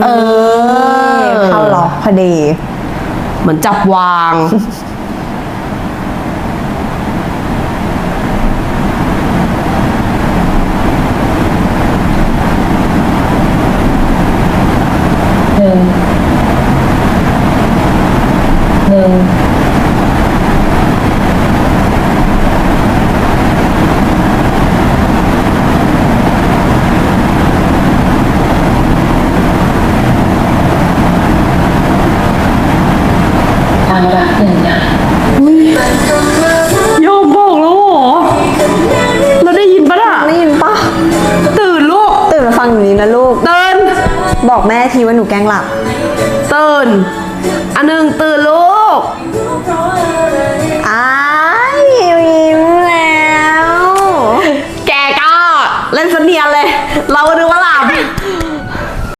เออเข้าล็อกพอดี เหมือนจับวาง หนึ่งหนึ่งางรักหนึ่งอะยอมบอกแล้วเหรอเราได้ยินปะน่ะ ได้ยินปะตื่นลูก ตื่นมาฟังอย่างนี้นะลูก ตื่น บอกแม่ทีว่าหนูแกล้งหลับ ตื่น อันหนึ่งตื่นลูกอ้ายยิ้มแล้ว แกก็เล่นเสนียนเลย เราก็นึกว่าหลับ